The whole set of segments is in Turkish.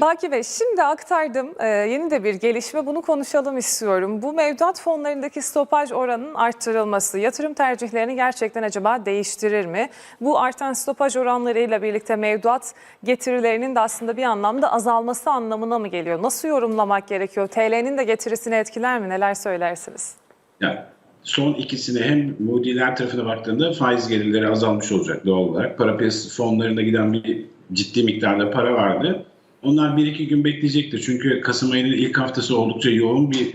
Baki Bey şimdi aktardım Ee, yeni de bir gelişme bunu konuşalım istiyorum. Bu mevduat fonlarındaki stopaj oranının arttırılması yatırım tercihlerini gerçekten acaba değiştirir mi? Bu artan stopaj oranlarıyla birlikte mevduat getirilerinin de aslında bir anlamda azalması anlamına mı geliyor? Nasıl yorumlamak gerekiyor? TL'nin de getirisini etkiler mi? Neler söylersiniz? Yani son ikisine hem Moody'ler tarafına baktığında faiz gelirleri azalmış olacak doğal olarak. Para piyasası fonlarında giden bir ciddi miktarda para vardı. Onlar bir iki gün bekleyecektir. Çünkü Kasım ayının ilk haftası oldukça yoğun bir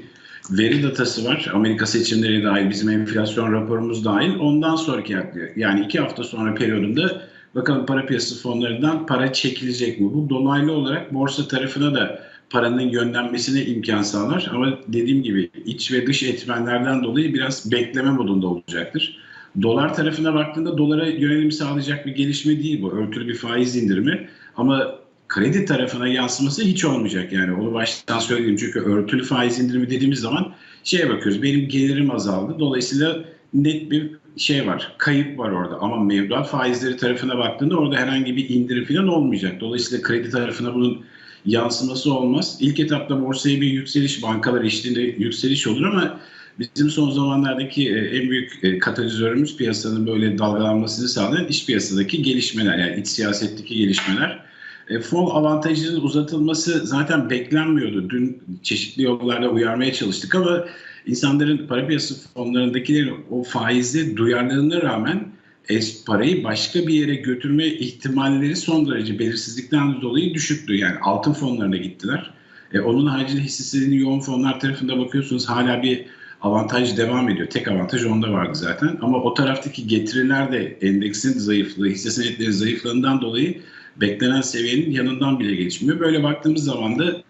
veri datası var. Amerika seçimleri dahil, bizim enflasyon raporumuz dahil. Ondan sonraki yani iki hafta sonra periyodunda bakalım para piyasası fonlarından para çekilecek mi? Bu dolaylı olarak borsa tarafına da paranın yönlenmesine imkan sağlar. Ama dediğim gibi iç ve dış etmenlerden dolayı biraz bekleme modunda olacaktır. Dolar tarafına baktığında dolara yönelim sağlayacak bir gelişme değil bu. Örtülü bir faiz indirimi. Ama kredi tarafına yansıması hiç olmayacak yani. Onu baştan söyleyeyim çünkü örtülü faiz indirimi dediğimiz zaman şeye bakıyoruz. Benim gelirim azaldı. Dolayısıyla net bir şey var. Kayıp var orada. Ama mevduat faizleri tarafına baktığında orada herhangi bir indirim falan olmayacak. Dolayısıyla kredi tarafına bunun yansıması olmaz. İlk etapta borsaya bir yükseliş, bankalar eşliğinde yükseliş olur ama bizim son zamanlardaki e, en büyük e, katalizörümüz piyasanın böyle dalgalanmasını sağlayan iç piyasadaki gelişmeler yani iç siyasetteki gelişmeler. E, fon avantajının uzatılması zaten beklenmiyordu. Dün çeşitli yollarla uyarmaya çalıştık ama insanların para piyasası fonlarındakilerin o faizli duyarlılığına rağmen es parayı başka bir yere götürme ihtimalleri son derece belirsizlikten dolayı düşüktü. Yani altın fonlarına gittiler. E, onun haricinde hisse yoğun fonlar tarafında bakıyorsunuz hala bir avantaj devam ediyor. Tek avantaj onda vardı zaten. Ama o taraftaki getiriler de endeksin zayıflığı, hisse senetleri zayıflığından dolayı beklenen seviyenin yanından bile geçmiyor. Böyle baktığımız zaman da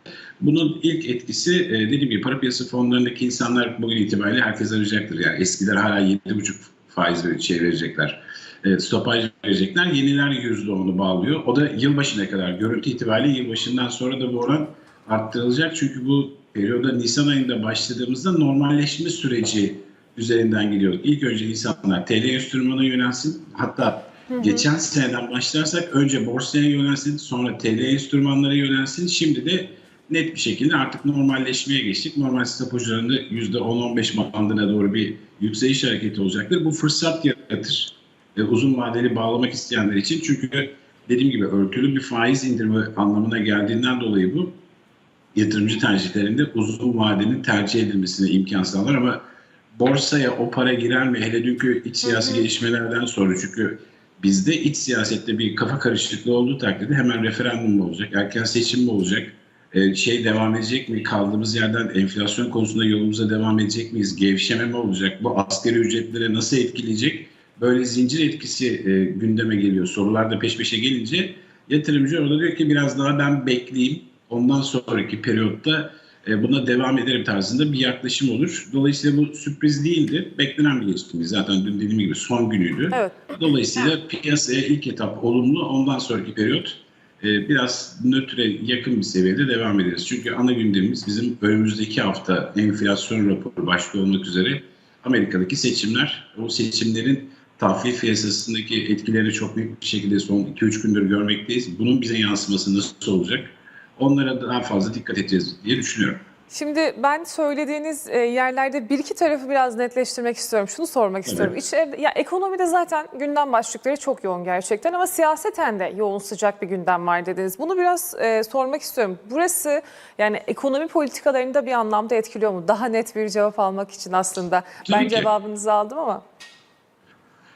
bunun ilk etkisi e, dediğim gibi para piyasası fonlarındaki insanlar bugün itibariyle herkes arayacaktır. Yani eskiler hala 7,5 faiz şey verecekler. E, stopaj verecekler. Yeniler %10'u bağlıyor. O da yılbaşına kadar. Görüntü itibariyle yılbaşından sonra da bu oran arttırılacak. Çünkü bu periyoda Nisan ayında başladığımızda normalleşme süreci üzerinden gidiyorduk. İlk önce insanlar TL enstrümanına yönelsin. Hatta Geçen seneden başlarsak önce borsaya yönelsin, sonra TL enstrümanlara yönelsin. Şimdi de net bir şekilde artık normalleşmeye geçtik. Normal stopajlarında %10-15 bandına doğru bir yükseliş hareketi olacaktır. Bu fırsat yaratır. E, uzun vadeli bağlamak isteyenler için. Çünkü dediğim gibi örtülü bir faiz indirimi anlamına geldiğinden dolayı bu yatırımcı tercihlerinde uzun vadenin tercih edilmesine imkan sağlar ama borsaya o para girer mi? Hele dünkü iç siyasi gelişmelerden sonra çünkü Bizde iç siyasette bir kafa karışıklığı olduğu takdirde hemen referandum mu olacak, erken seçim mi olacak, ee, şey devam edecek mi, kaldığımız yerden enflasyon konusunda yolumuza devam edecek miyiz, gevşeme mi olacak, bu asgari ücretlere nasıl etkileyecek? Böyle zincir etkisi e, gündeme geliyor. Sorular da peş peşe gelince yatırımcı orada diyor ki biraz daha ben bekleyeyim. Ondan sonraki periyotta e, buna devam ederim tarzında bir yaklaşım olur. Dolayısıyla bu sürpriz değildi. Beklenen bir gelişme. Zaten dün dediğim gibi son günüydü. Evet. Dolayısıyla evet. piyasaya ilk etap olumlu. Ondan sonraki periyot e, biraz nötre yakın bir seviyede devam ederiz. Çünkü ana gündemimiz bizim önümüzdeki hafta enflasyon raporu başta olmak üzere Amerika'daki seçimler. O seçimlerin tahvil piyasasındaki etkileri çok büyük bir şekilde son 2-3 gündür görmekteyiz. Bunun bize yansıması nasıl olacak? Onlara daha fazla dikkat edeceğiz diye düşünüyorum. Şimdi ben söylediğiniz e, yerlerde bir iki tarafı biraz netleştirmek istiyorum. Şunu sormak istiyorum. Evet. İçeride, ya ekonomide zaten gündem başlıkları çok yoğun gerçekten ama siyaseten de yoğun sıcak bir gündem var dediniz. Bunu biraz e, sormak istiyorum. Burası yani ekonomi politikalarını da bir anlamda etkiliyor mu? Daha net bir cevap almak için aslında. Tabii ben ki. cevabınızı aldım ama.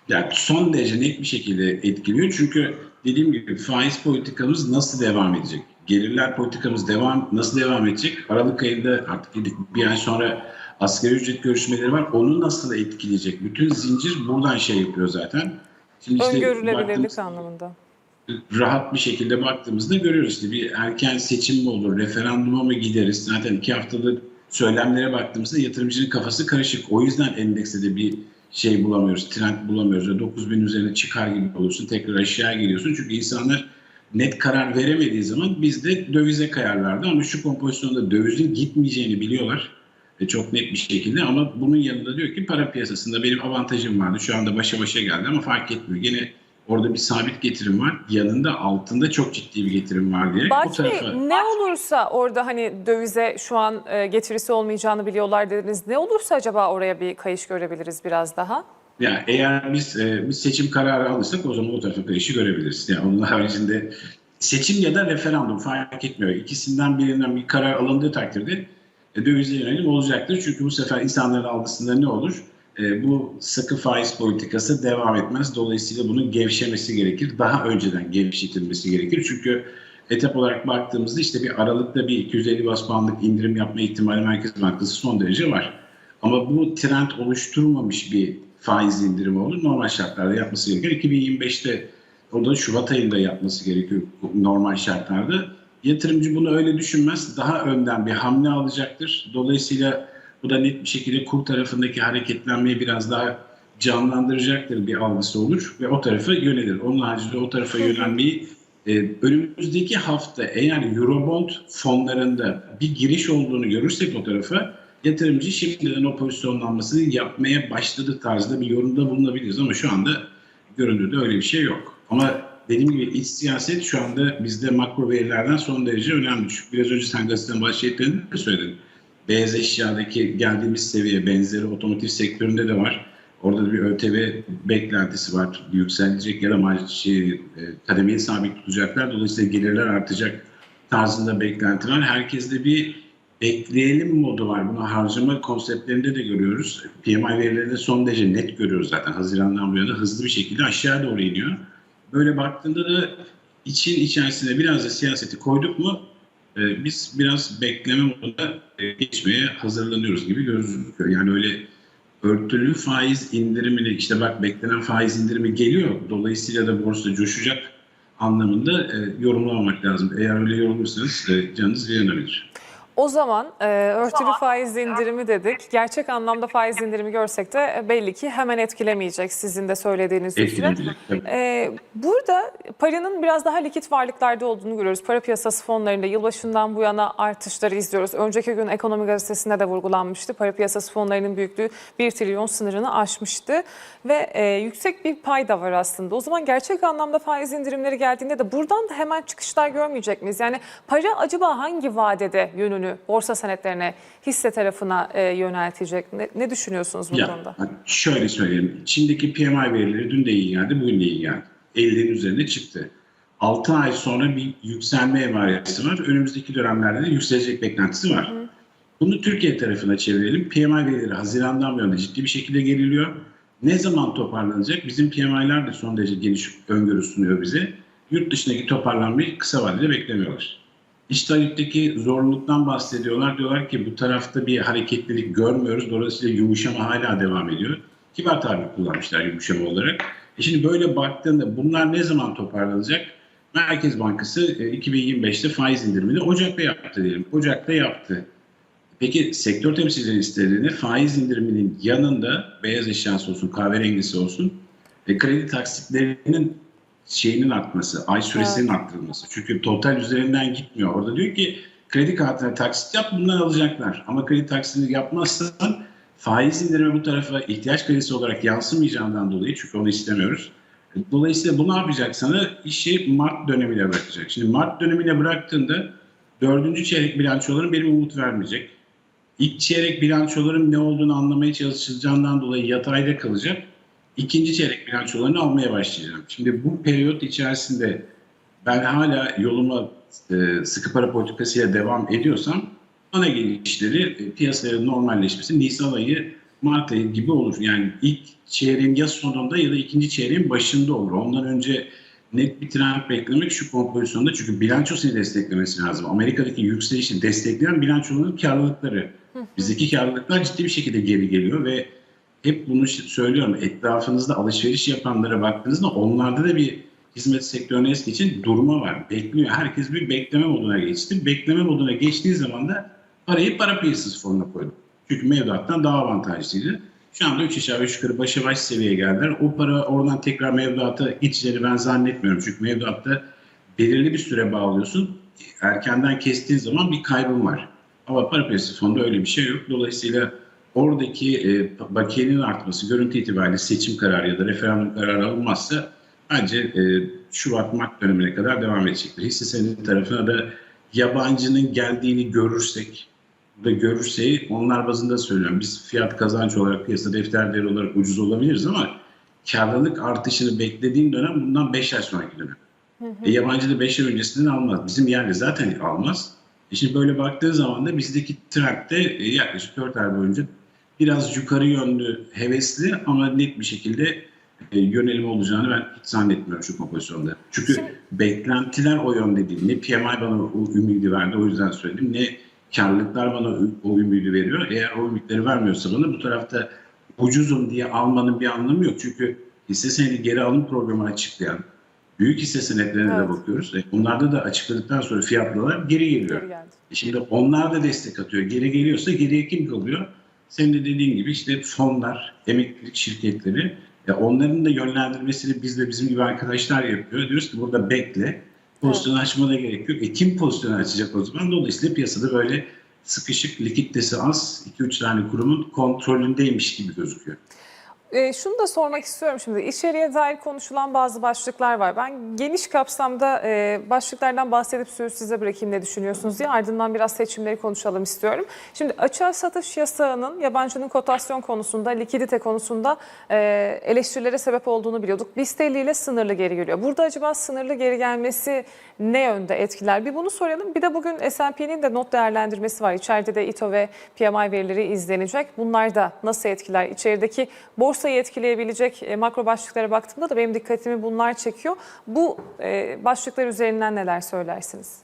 Yani son derece net bir şekilde etkiliyor. Çünkü dediğim gibi faiz politikamız nasıl devam edecek? Gelirler politikamız devam nasıl devam edecek? Aralık ayında artık bir ay sonra asgari ücret görüşmeleri var. Onu nasıl etkileyecek? Bütün zincir buradan şey yapıyor zaten. Şimdi işte Öngörülebilirlik anlamında. Rahat bir şekilde baktığımızda görüyoruz işte bir erken seçim mi olur, referanduma mı gideriz? Zaten iki haftadır söylemlere baktığımızda yatırımcının kafası karışık. O yüzden endekste de bir şey bulamıyoruz, trend bulamıyoruz. 9 bin üzerine çıkar gibi olursun, tekrar aşağı geliyorsun. Çünkü insanlar net karar veremediği zaman biz de dövize kayarlardı. Ama şu kompozisyonda dövizin gitmeyeceğini biliyorlar. ve çok net bir şekilde ama bunun yanında diyor ki para piyasasında benim avantajım vardı. Şu anda başa başa geldi ama fark etmiyor. Yine orada bir sabit getirim var. Yanında altında çok ciddi bir getirim var diye Bey tarafa ne olursa orada hani dövize şu an e, getirisi olmayacağını biliyorlar dediniz. Ne olursa acaba oraya bir kayış görebiliriz biraz daha? Yani eğer biz e, bir seçim kararı alırsak o zaman o tarafa kayışı görebiliriz. Yani onun haricinde seçim ya da referandum fark etmiyor. İkisinden birinden bir karar alındığı takdirde e, dövize yönelim olacaktır. Çünkü bu sefer insanların algısında ne olur? E, bu sıkı faiz politikası devam etmez. Dolayısıyla bunun gevşemesi gerekir. Daha önceden gevşetilmesi gerekir. Çünkü etap olarak baktığımızda işte bir aralıkta bir 250 bas puanlık indirim yapma ihtimali Merkez Bankası son derece var. Ama bu trend oluşturmamış bir faiz indirimi olur. Normal şartlarda yapması gerekir. 2025'te o da Şubat ayında yapması gerekiyor normal şartlarda. Yatırımcı bunu öyle düşünmez. Daha önden bir hamle alacaktır. Dolayısıyla bu da net bir şekilde kur tarafındaki hareketlenmeyi biraz daha canlandıracaktır bir algısı olur ve o tarafa yönelir. Onun haricinde o tarafa yönelmeyi e, önümüzdeki hafta eğer Eurobond fonlarında bir giriş olduğunu görürsek o tarafa yatırımcı şimdiden o pozisyonlanmasını yapmaya başladı tarzda bir yorumda bulunabiliriz ama şu anda göründüğünde öyle bir şey yok. Ama dediğim gibi iç siyaset şu anda bizde makro verilerden son derece önemli. Çünkü biraz önce sen gazeteden başlayıp de söyledin. Beyaz eşyadaki geldiğimiz seviye benzeri otomotiv sektöründe de var. Orada da bir ÖTV beklentisi var. Yükselecek ya da şey, e, kademeyi sabit tutacaklar. Dolayısıyla gelirler artacak tarzında beklenti var. Herkeste bir bekleyelim modu var. Bunu harcama konseptlerinde de görüyoruz. PMI verilerinde son derece net görüyoruz zaten. Haziran'dan bu yana hızlı bir şekilde aşağı doğru iniyor. Böyle baktığında da için içerisine biraz da siyaseti koyduk mu e, biz biraz bekleme moduna e, geçmeye hazırlanıyoruz gibi gözüküyor. Yani öyle örtülü faiz indirimini işte bak beklenen faiz indirimi geliyor. Dolayısıyla da borsa coşacak anlamında e, yorumlamamak lazım. Eğer öyle yorumlarsanız e, canınız yanabilir. O zaman e, örtülü faiz indirimi dedik. Gerçek anlamda faiz indirimi görsek de e, belli ki hemen etkilemeyecek sizin de söylediğiniz üzere. Ee, burada paranın biraz daha likit varlıklarda olduğunu görüyoruz. Para piyasası fonlarında yılbaşından bu yana artışları izliyoruz. Önceki gün Ekonomi Gazetesi'nde de vurgulanmıştı. Para piyasası fonlarının büyüklüğü 1 trilyon sınırını aşmıştı. Ve e, yüksek bir pay da var aslında. O zaman gerçek anlamda faiz indirimleri geldiğinde de buradan da hemen çıkışlar görmeyecek miyiz? Yani para acaba hangi vadede yönünü borsa senetlerine, hisse tarafına e, yöneltecek? Ne, ne düşünüyorsunuz bu Ya, konuda? şöyle söyleyelim. Çin'deki PMI verileri dün de iyi geldi, bugün de iyi geldi. 50'lerin üzerine çıktı. 6 ay sonra bir yükselme emaresi var. Önümüzdeki dönemlerde de yükselecek beklentisi var. Bunu Türkiye tarafına çevirelim. PMI verileri Haziran'dan bu yana ciddi bir şekilde geriliyor. Ne zaman toparlanacak? Bizim PMI'ler de son derece geniş öngörü sunuyor bize. Yurt dışındaki toparlanmayı kısa vadede beklemiyorlar. İş taleптeki zorluktan bahsediyorlar. Diyorlar ki bu tarafta bir hareketlilik görmüyoruz. Dolayısıyla yumuşama hala devam ediyor. Kibar tabir kullanmışlar yumuşama olarak. E şimdi böyle baktığında bunlar ne zaman toparlanacak? Merkez Bankası e, 2025'te faiz indirimini Ocak'ta yaptı diyelim. Ocak'ta yaptı. Peki sektör temsilcileri istediğinde faiz indiriminin yanında beyaz eşyası olsun, kahverengisi olsun ve kredi taksitlerinin şeyinin artması, ay süresinin arttırılması. Çünkü total üzerinden gitmiyor. Orada diyor ki kredi kartına taksit yap bundan alacaklar. Ama kredi taksitini yapmazsan faiz indirimi bu tarafa ihtiyaç kredisi olarak yansımayacağından dolayı çünkü onu istemiyoruz. Dolayısıyla bu ne yapacak sana? İşi Mart dönemine bırakacak. Şimdi Mart dönemine bıraktığında dördüncü çeyrek bilançoların benim umut vermeyecek. İlk çeyrek bilançoların ne olduğunu anlamaya çalışacağından dolayı yatayda kalacak. İkinci çeyrek bilançolarını almaya başlayacağım. Şimdi bu periyot içerisinde ben hala yoluma e, sıkı para politikasıyla devam ediyorsam ana gelişleri e, piyasaların normalleşmesi Nisan ayı Mart ayı gibi olur. Yani ilk çeyreğin ya sonunda ya da ikinci çeyreğin başında olur. Ondan önce net bir trend beklemek şu kompozisyonda çünkü bilanço seni desteklemesi lazım. Amerika'daki yükselişi destekleyen bilançoların karlılıkları. Bizdeki karlılıklar ciddi bir şekilde geri geliyor ve hep bunu söylüyorum. Etrafınızda alışveriş yapanlara baktığınızda onlarda da bir hizmet sektörüne es geçin durma var. Bekliyor. Herkes bir bekleme moduna geçti. Bekleme moduna geçtiği zaman da parayı para piyasası fonuna koydu. Çünkü mevduattan daha avantajlıydı. Şu anda 3 aşağı 5 yukarı başa baş seviyeye geldiler. O para oradan tekrar mevduata geçeceğini ben zannetmiyorum. Çünkü mevduatta belirli bir süre bağlıyorsun. Erkenden kestiğin zaman bir kaybın var. Ama para piyasası fonunda öyle bir şey yok. Dolayısıyla oradaki e, bakiyenin artması görüntü itibariyle seçim kararı ya da referandum kararı alınmazsa bence e, Şubat Mart dönemine kadar devam edecektir. Hisse senedi tarafına da yabancının geldiğini görürsek da görürse onlar bazında söylüyorum. Biz fiyat kazanç olarak piyasa defter değeri olarak ucuz olabiliriz ama karlılık artışını beklediğim dönem bundan 5 ay sonraki dönem. E, yabancı da 5 ay öncesinden almaz. Bizim yerli zaten almaz. E şimdi böyle baktığı zaman da bizdeki trend de e, yaklaşık 4 ay boyunca biraz yukarı yönlü hevesli ama net bir şekilde e, yönelim olacağını ben hiç zannetmiyorum şu kompozisyonda. Çünkü Şimdi- beklentiler o yönde değil. Ne PMI bana o ümidi verdi o yüzden söyledim. Ne karlılıklar bana o ümidi veriyor. Eğer o ümitleri vermiyorsa bana bu tarafta ucuzum diye almanın bir anlamı yok. Çünkü hisse senedi geri alım programı açıklayan büyük hisse senetlerine Evet. de bakıyoruz. E, Onlarda da açıkladıktan sonra fiyatlar geri geliyor. Geri geldi. E Şimdi onlar da destek atıyor. Geri geliyorsa geriye kim kalıyor? Senin de dediğin gibi işte fonlar, emeklilik şirketleri. Ya onların da yönlendirmesini biz de bizim gibi arkadaşlar yapıyor. Diyoruz ki burada bekle. Pozisyon açmana gerek yok. E kim pozisyon açacak o zaman? Dolayısıyla piyasada böyle sıkışık, likiditesi az 2-3 tane kurumun kontrolündeymiş gibi gözüküyor. E, şunu da sormak istiyorum şimdi. İçeriye dair konuşulan bazı başlıklar var. Ben geniş kapsamda e, başlıklardan bahsedip sözü size bırakayım ne düşünüyorsunuz diye. Ardından biraz seçimleri konuşalım istiyorum. Şimdi açığa satış yasağının yabancının kotasyon konusunda, likidite konusunda e, eleştirilere sebep olduğunu biliyorduk. BIST 50 ile sınırlı geri geliyor. Burada acaba sınırlı geri gelmesi ne yönde etkiler? Bir bunu soralım. Bir de bugün S&P'nin de not değerlendirmesi var. İçeride de İTO ve PMI verileri izlenecek. Bunlar da nasıl etkiler? İçerideki borsayı etkileyebilecek e, makro başlıklara baktığımda da benim dikkatimi bunlar çekiyor. Bu e, başlıklar üzerinden neler söylersiniz?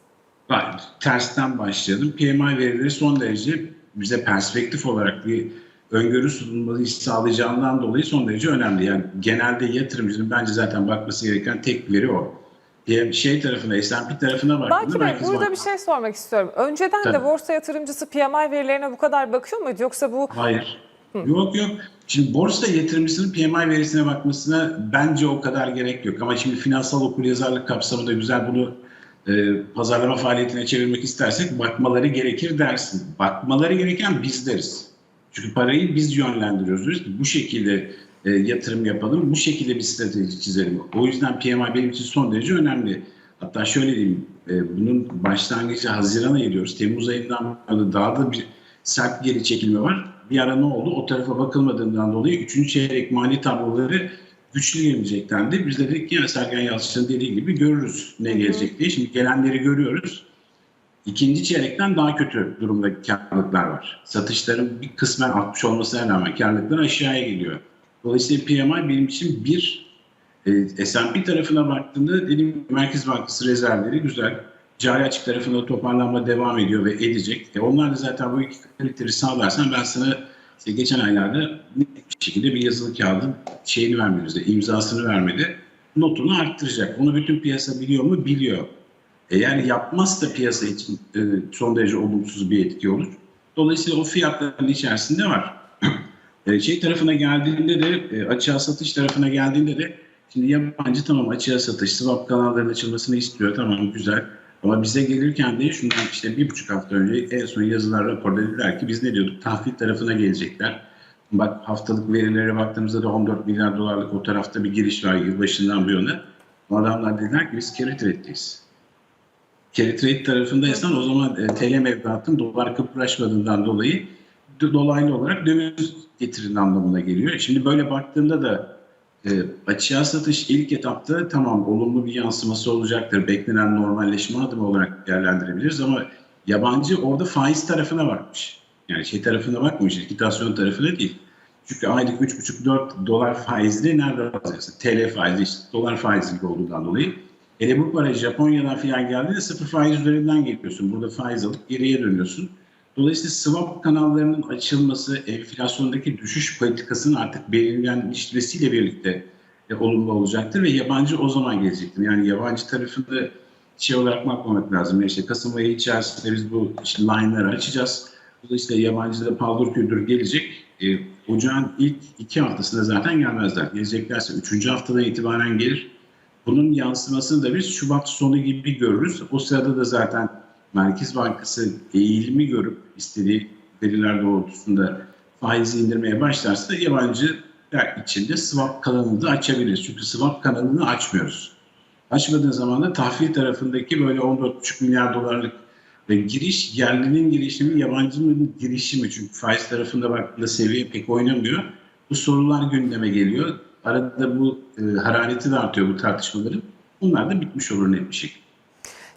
Bak, tersten başlayalım. PMI verileri son derece bize perspektif olarak bir öngörü sunulmayı sağlayacağından dolayı son derece önemli. Yani genelde yatırımcının bence zaten bakması gereken tek veri o. Şey tarafına, S&P tarafına baktığında Belki Merkez burada bir Bankası- şey sormak istiyorum. Önceden de Tabii. borsa yatırımcısı PMI verilerine bu kadar bakıyor muydu? Yoksa bu Hayır. Yok yok. Şimdi borsa yatırımcısının PMI verisine bakmasına bence o kadar gerek yok. Ama şimdi finansal okuryazarlık kapsamında güzel bunu e, pazarlama faaliyetine çevirmek istersek bakmaları gerekir dersin. Bakmaları gereken bizleriz. Çünkü parayı biz yönlendiriyoruz. Diyoruz ki bu şekilde e, yatırım yapalım, bu şekilde bir strateji çizelim. O yüzden PMI benim için son derece önemli. Hatta şöyle diyeyim, e, bunun başlangıcı Haziran'a geliyoruz. Temmuz ayından daha da bir sert geri çekilme var. Bir ara ne oldu? O tarafa bakılmadığından dolayı 3. çeyrek mali tabloları güçlü gelecek dendi. Biz de dedik ki Sergen Yalçın'ın dediği gibi görürüz ne gelecek diye. Şimdi gelenleri görüyoruz. İkinci çeyrekten daha kötü durumda karlılıklar var. Satışların bir kısmen artmış olmasına rağmen karlılıklar aşağıya geliyor. Dolayısıyla PMI benim için bir e, S&P tarafına baktığında dediğim Merkez Bankası rezervleri güzel. Cari açık tarafında toparlanma devam ediyor ve edecek. E onlar da zaten bu iki kriteri sağlarsan ben sana işte geçen aylarda net bir şekilde bir yazılı kağıdın şeyini vermemizde, imzasını vermedi. Notunu arttıracak. Onu bütün piyasa biliyor mu? Biliyor. Eğer yapmazsa piyasa için e, son derece olumsuz bir etki olur. Dolayısıyla o fiyatların içerisinde var. E, şey tarafına geldiğinde de e, açığa satış tarafına geldiğinde de şimdi yabancı tamam açığa satış swap kanallarının açılmasını istiyor tamam güzel ama bize gelirken de şundan işte bir buçuk hafta önce en son yazılar raporda dediler ki biz ne diyorduk tahvil tarafına gelecekler. Bak haftalık verilere baktığımızda da 14 milyar dolarlık o tarafta bir giriş var yılbaşından bu yana. Adamlar dediler ki biz carry trade'deyiz. Carry trade tarafındaysan o zaman e, TL mevduatın dolar kıpraşmadığından dolayı do- dolaylı olarak döviz getirin anlamına geliyor. Şimdi böyle baktığında da e, açığa satış ilk etapta tamam olumlu bir yansıması olacaktır. Beklenen normalleşme adımı olarak değerlendirebiliriz ama yabancı orada faiz tarafına bakmış. Yani şey tarafına bakmış, likitasyon tarafına değil. Çünkü aylık 3,5-4 dolar faizli nerede alacaksın? TL faizli, işte dolar faizli olduğundan dolayı. Hele bu para Japonya'dan filan geldiğinde sıfır faiz üzerinden geliyorsun. Burada faiz alıp geriye dönüyorsun. Dolayısıyla swap kanallarının açılması, enflasyondaki düşüş politikasının artık belirlenmişleriyle birlikte e, olumlu olacaktır ve yabancı o zaman gelecektir. Yani yabancı tarafında şey olarak bakmamak lazım. İşte Kasım ayı içerisinde biz bu işte line'ları açacağız. Dolayısıyla yabancı da paldır küldür gelecek. E, ocağın ilk iki haftasında zaten gelmezler. Geleceklerse üçüncü haftadan itibaren gelir. Bunun yansımasını da biz Şubat sonu gibi görürüz. O sırada da zaten Merkez Bankası eğilimi görüp istediği veriler doğrultusunda faizi indirmeye başlarsa yabancı içinde swap kanalını da açabiliriz. Çünkü swap kanalını açmıyoruz. Açmadığın zaman da tahvil tarafındaki böyle 14,5 milyar dolarlık ve giriş yerlinin girişi mi yabancının girişi? Çünkü faiz tarafında baktığında seviye pek oynamıyor. Bu sorular gündeme geliyor. Arada bu e, harareti de artıyor bu tartışmaların. Bunlar da bitmiş olur net bir şekilde.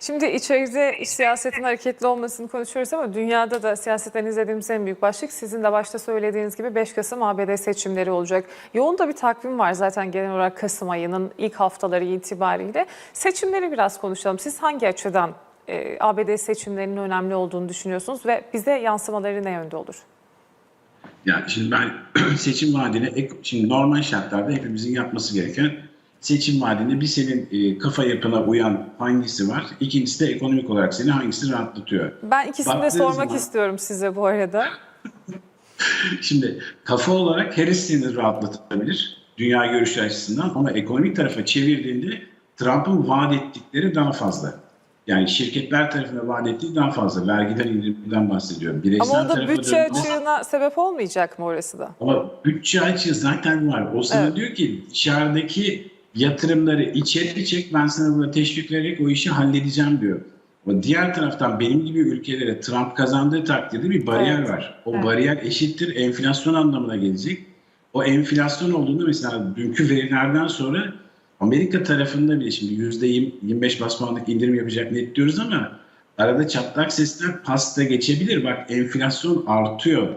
Şimdi içeride iş siyasetin hareketli olmasını konuşuyoruz ama dünyada da siyasetten izlediğimiz en büyük başlık sizin de başta söylediğiniz gibi 5 Kasım ABD seçimleri olacak. Yoğun da bir takvim var zaten genel olarak Kasım ayının ilk haftaları itibariyle. Seçimleri biraz konuşalım. Siz hangi açıdan e, ABD seçimlerinin önemli olduğunu düşünüyorsunuz ve bize yansımaları ne yönde olur? Yani şimdi ben seçim vaadine, şimdi normal şartlarda hepimizin yapması gereken seçim vaadinde bir senin e, kafa yapına uyan hangisi var, ikincisi de ekonomik olarak seni hangisi rahatlatıyor. Ben ikisini de Baktığınız sormak zaman- istiyorum size bu arada. Şimdi kafa olarak Harris seni rahatlatabilir dünya görüşü açısından ama ekonomik tarafa çevirdiğinde Trump'ın vaat ettikleri daha fazla. Yani şirketler tarafına vaat ettiği daha fazla. Vergiden indirimden bahsediyorum. Bireysel Ama o da bütçe dönüp- açığına sebep olmayacak mı orası da? Ama bütçe açığı zaten var. O sana Evet. diyor ki dışarıdaki yatırımları içeri çek ben sana burada teşvik vererek o işi halledeceğim diyor. Ama diğer taraftan benim gibi ülkelere Trump kazandığı takdirde bir bariyer Evet. var. O Evet. bariyer eşittir enflasyon anlamına gelecek. O enflasyon olduğunda mesela dünkü verilerden sonra Amerika tarafında bile şimdi %25 bas puanlık indirim yapacak net diyoruz ama arada çatlak sesler pasta geçebilir. Bak enflasyon artıyor.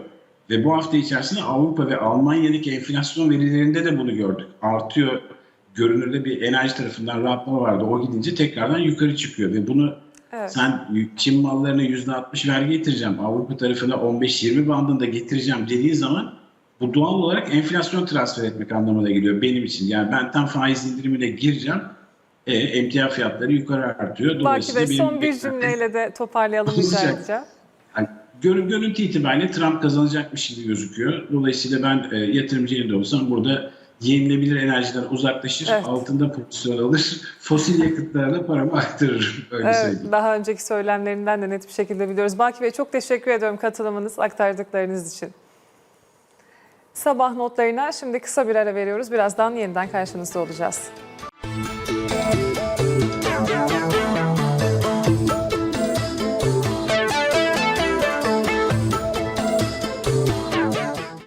Ve bu hafta içerisinde Avrupa ve Almanya'daki enflasyon verilerinde de bunu gördük. Artıyor. Görünürde bir enerji tarafından rahatlama vardı. O gidince tekrardan yukarı çıkıyor. Ve bunu Evet. sen Çin mallarına %60 vergi getireceğim, Avrupa tarafına 15-20 bandında getireceğim dediği zaman bu doğal olarak enflasyon transfer etmek anlamına geliyor benim için. Yani ben tam faiz indirimine gireceğim. E, emtia fiyatları yukarı artıyor. Baki Dolayısıyla Bey benim son bir cümleyle de toparlayalım edeceğim. yani görün, görüntü itibariyle Trump kazanacakmış gibi gözüküyor. Dolayısıyla ben e, yatırımcı yerinde olsam burada yenilebilir enerjiden uzaklaşır, Evet. altında pozisyon alır, fosil yakıtlarla paramı aktarırım. Öyle Evet, söyleyeyim. daha önceki söylemlerinden de net bir şekilde biliyoruz. Baki Bey çok teşekkür ediyorum katılımınız, aktardıklarınız için. Sabah notlarına şimdi kısa bir ara veriyoruz. Birazdan yeniden karşınızda olacağız.